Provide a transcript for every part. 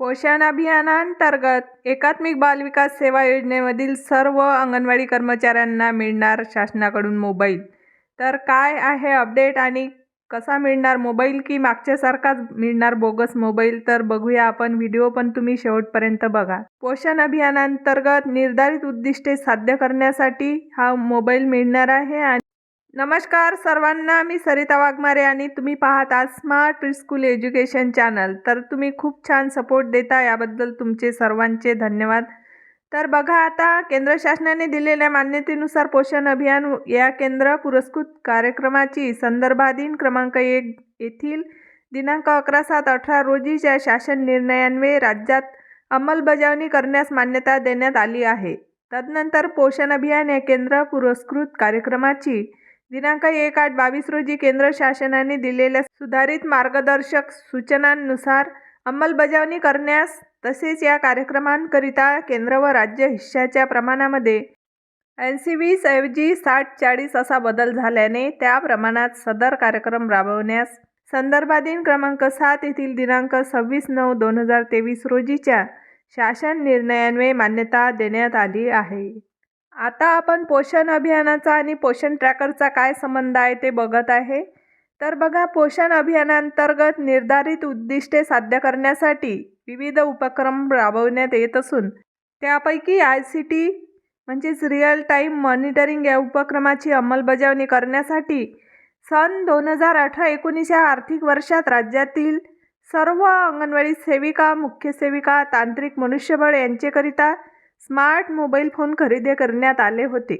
पोषण अभियानांतर्गत एकात्मिक बालविकास सेवा योजनेमधील सर्व अंगणवाडी कर्मचाऱ्यांना मिळणार शासनाकडून मोबाईल. तर काय आहे अपडेट आणि कसा मिळणार मोबाईल की मागच्यासारखाच मिळणार बोगस मोबाईल? तर बघूया आपण व्हिडिओ पण तुम्ही शेवटपर्यंत बघा. पोषण अभियानांतर्गत निर्धारित उद्दिष्टे साध्य करण्यासाठी हा मोबाईल मिळणार आहे आणि नमस्कार सर्वांना मी सरिता वाघमारे आणि तुम्ही पाहत आहात स्मार्ट प्रिस्कूल एज्युकेशन चॅनल तर तुम्ही खूप छान सपोर्ट देता याबद्दल तुमचे सर्वांचे धन्यवाद. तर बघा आता केंद्र शासनाने दिलेल्या मान्यतेनुसार पोषण अभियान या केंद्र पुरस्कृत कार्यक्रमाची संदर्भाधीन क्रमांक एक येथील दिनांक अकरा सात अठरा रोजीच्या शासन निर्णयान्वये राज्यात अंमलबजावणी करण्यास मान्यता देण्यात आली आहे. तदनंतर पोषण अभियान या केंद्र पुरस्कृत कार्यक्रमाची दिनांक एक आठ बावीस रोजी केंद्र शासनाने दिलेल्या सुधारित मार्गदर्शक सूचनांनुसार अंमलबजावणी करण्यास तसेच या कार्यक्रमांकरिता केंद्र व राज्य हिश्श्याच्या प्रमाणामध्ये ऐंशी वीस ऐवजी साठ चाळीस असा बदल झाल्याने त्या प्रमाणात सदर कार्यक्रम राबवण्यास संदर्भाधीन क्रमांक सात येथील दिनांक सव्वीस नऊ दोन हजार तेवीस रोजीच्या शासन निर्णयान्वये मान्यता देण्यात आली आहे. आता आपण पोषण अभियानाचा आणि पोषण ट्रॅकरचा काय संबंध आहे ते बघत आहे. तर बघा पोषण अभियानांतर्गत निर्धारित उद्दिष्टे साध्य करण्यासाठी विविध उपक्रम राबवण्यात येत असून त्यापैकी आय सी टी म्हणजेच रिअल टाईम मॉनिटरिंग या उपक्रमाची अंमलबजावणी करण्यासाठी सन दोन हजार अठरा एकोणीस या आर्थिक वर्षात राज्यातील सर्व अंगणवाडी सेविका मुख्य सेविका तांत्रिक मनुष्यबळ यांचेकरिता स्मार्ट मोबाईल फोन खरेदी करण्यात आले होते.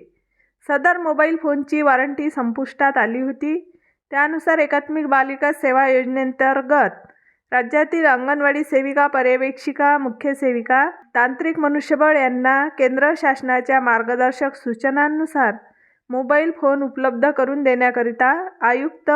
सदर मोबाईल फोनची वॉरंटी संपुष्टात आली होती. त्यानुसार एकात्मिक बालिका सेवा योजनेंतर्गत राज्यातील अंगणवाडी सेविका पर्यवेक्षिका मुख्य सेविका तांत्रिक मनुष्यबळ यांना केंद्र शासनाच्या मार्गदर्शक सूचनांनुसार मोबाईल फोन उपलब्ध करून देण्याकरिता आयुक्त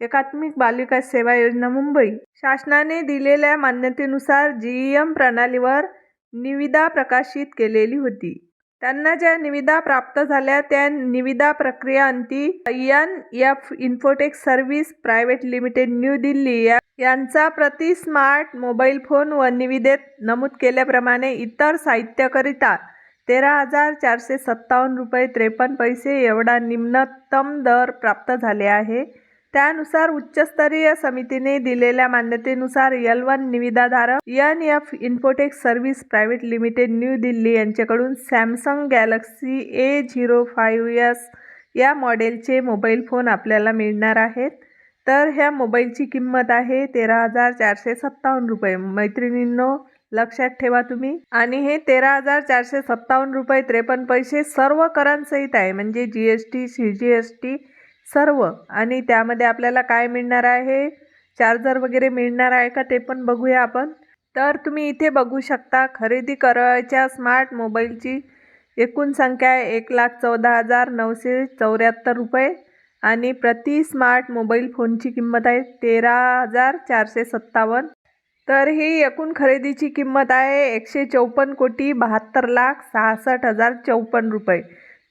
एकात्मिक बालिका सेवा योजना मुंबई. शासनाने दिलेल्या मान्यतेनुसार जी ई एम प्रणालीवर निविदा प्रकाशित केलेली होती. त्यांना ज्या निविदा प्राप्त झाल्या त्या निविदा प्रक्रिया अंती N F Infotech service private limited New Delhi या यांचा प्रति स्मार्ट मोबाईल फोन व निविदेत नमूद केल्याप्रमाणे इतर साहित्याकरिता तेरा हजार चारशे सत्तावन्न रुपये त्रेपन्न पैसे एवढा निम्नतम दर प्राप्त झाले आहे. त्यानुसार उच्चस्तरीय समितीने दिलेल्या मान्यतेनुसार L one निविदाधारक N F Infotech service private limited New Delhi यांच्याकडून Samsung Galaxy A zero five S या मॉडेलचे मोबाईल फोन आपल्याला मिळणार आहेत. तर ह्या मोबाईलची किंमत आहे तेरा हजार चारशे सत्तावन्न रुपये. मैत्रिणींनो लक्षात ठेवा तुम्ही. आणि हे तेरा हजार चारशे सत्तावन्न रुपये त्रेपन्न पैसे सर्व करांसहित आहे. म्हणजे G S T C G S T सर्व. आणि त्यामध्ये आपल्याला काय मिळणार आहे? चार्जर वगैरे मिळणार आहे का ते पण बघूया आपण. तर तुम्ही इथे बघू शकता खरेदी करायच्या स्मार्ट मोबाईलची एकूण संख्या आहे एक लाख चौदा हजार नऊशे चौऱ्याहत्तर रुपये. आणि प्रति स्मार्ट मोबाईल फोनची किंमत आहे तेरा हजार चारशे सत्तावन्न. तर ही एकूण खरेदीची किंमत आहे एकशे चौपन्न कोटी बहात्तर लाख सहासष्ट हजार चौपन्न रुपये.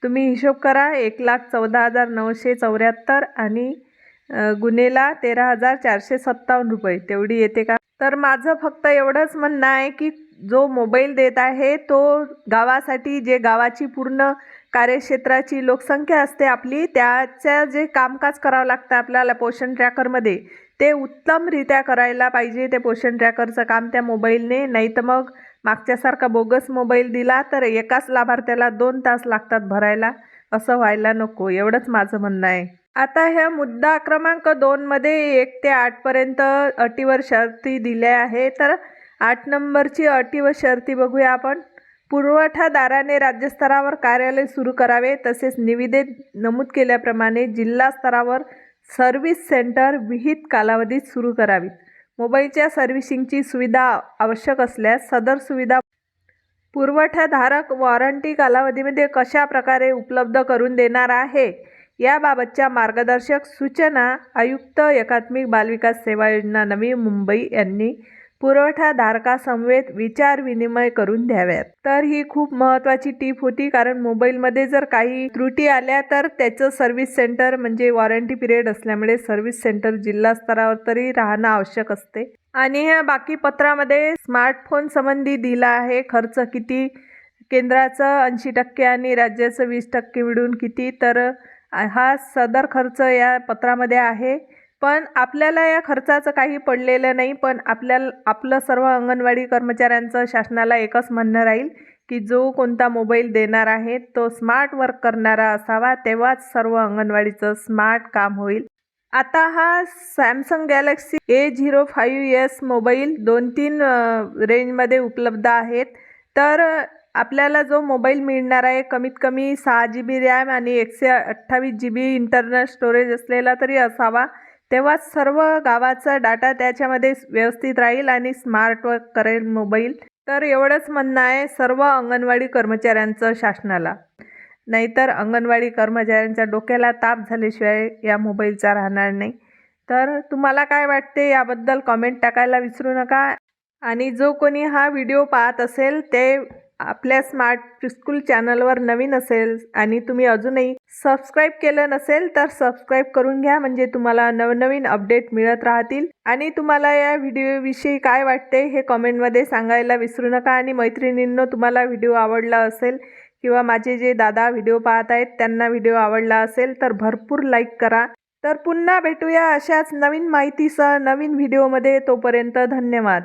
तुम्ही हिशोब करा एक लाख चौदा हजार नऊशे चौऱ्याहत्तर आणि गुन्हेला तेरा हजार चारशे सत्तावन्न रुपये. तेवढी येते का? तर माझं फक्त एवढंच म्हणणं आहे की जो मोबाईल देत आहे तो गावासाठी जे गावाची पूर्ण कार्यक्षेत्राची लोकसंख्या असते आपली त्याच्या जे कामकाज करावं लागतं आपल्याला पोषण ट्रॅकरमध्ये ते उत्तमरित्या करायला पाहिजे ते पोषण ट्रॅकरचं काम त्या मोबाईलने. नाही तर मग मागच्यासारखा बोगस मोबाईल दिला तर एकाच लाभार्थ्याला दोन तास लागतात भरायला. असं व्हायला नको एवढंच माझं म्हणणं आहे. आता ह्या मुद्दा क्रमांक दोनमध्ये एक ते आठपर्यंत अटीवर शर्ती दिल्या आहे तर आठ नंबरची अटी व शर्ती बघूया आपण. पुरवठादाराने राज्यस्तरावर कार्यालय सुरू करावे तसेच निविदेत नमूद केल्याप्रमाणे जिल्हा स्तरावर सर्व्हिस सेंटर विहित कालावधीत सुरू करावीत. मोबाईलच्या सर्व्हिसिंगची सुविधा आवश्यक असल्यास सदर सुविधा पुरवठाधारक वॉरंटी कालावधीमध्ये कशा प्रकारे उपलब्ध करून देणार आहे? याबाबतच्या मार्गदर्शक सूचना आयुक्त एकात्मिक बालविकास सेवा योजना नवी मुंबई यांनी पुरवठाधारकासमवेत विचारविनिमय करून द्याव्यात. तर ही खूप महत्त्वाची टीप होती कारण मोबाईलमध्ये जर काही त्रुटी आल्या तर त्याचं सर्व्हिस सेंटर म्हणजे वॉरंटी पिरियड असल्यामुळे सर्व्हिस सेंटर जिल्हा स्तरावर तरी राहणं आवश्यक असते. आणि ह्या बाकी पत्रामध्ये स्मार्टफोन संबंधी दिला आहे खर्च किती केंद्राचं ऐंशी टक्के आणि राज्याचं वीस टक्के मिळून किती तर हा सदर खर्च या पत्रामध्ये आहे. पण आपल्याला या खर्चाचं काही पडलेलं नाही पण आपल्याला आपलं सर्व अंगणवाडी कर्मचाऱ्यांचं शासनाला एकच म्हणणं राहील की जो कोणता मोबाईल देणार आहे तो स्मार्ट वर्क करणारा असावा तेव्हाच सर्व अंगणवाडीचं स्मार्ट काम होईल. आता हा Samsung Galaxy A zero five S mobile दोन तीन रेंजमध्ये उपलब्ध आहेत. तर आपल्याला जो मोबाईल मिळणार आहे कमीत कमी सहा जी बी रॅम आणि एकशे अठ्ठावीस जी बी इंटरनल स्टोरेज असलेला तरी असावा. तेव्हाच सर्व गावाचा डाटा त्याच्यामध्ये व्यवस्थित राहील आणि स्मार्ट वर्क करेल मोबाईल तर एवढंच म्हणणं आहे सर्व अंगणवाडी कर्मचाऱ्यांचं शासनाला. नाहीतर अंगणवाडी कर्मचाऱ्यांच्या डोक्याला ताप झाल्याशिवाय या मोबाईलचा राहणार नाही. तर तुम्हाला काय वाटते याबद्दल कॉमेंट टाकायला विसरू नका. आणि जो कोणी हा व्हिडिओ पाहत असेल ते आपल्या स्मार्ट स्कूल चॅनलवर नवीन असेल आणि तुम्ही अजूनही सबस्क्राईब केलं नसेल तर सबस्क्राईब करून घ्या म्हणजे तुम्हाला नवनवीन अपडेट मिळत राहतील. आणि तुम्हाला या व्हिडिओविषयी काय वाटते हे कॉमेंटमध्ये सांगायला विसरू नका. आणि मैत्रिणींनो तुम्हाला व्हिडिओ आवडला असेल किंवा माझे जे दादा व्हिडिओ पाहत आहेत त्यांना व्हिडिओ आवडला असेल तर भरपूर लाईक करा. तर पुन्हा भेटूया अशाच नवीन माहितीसह नवीन व्हिडिओमध्ये. तोपर्यंत धन्यवाद.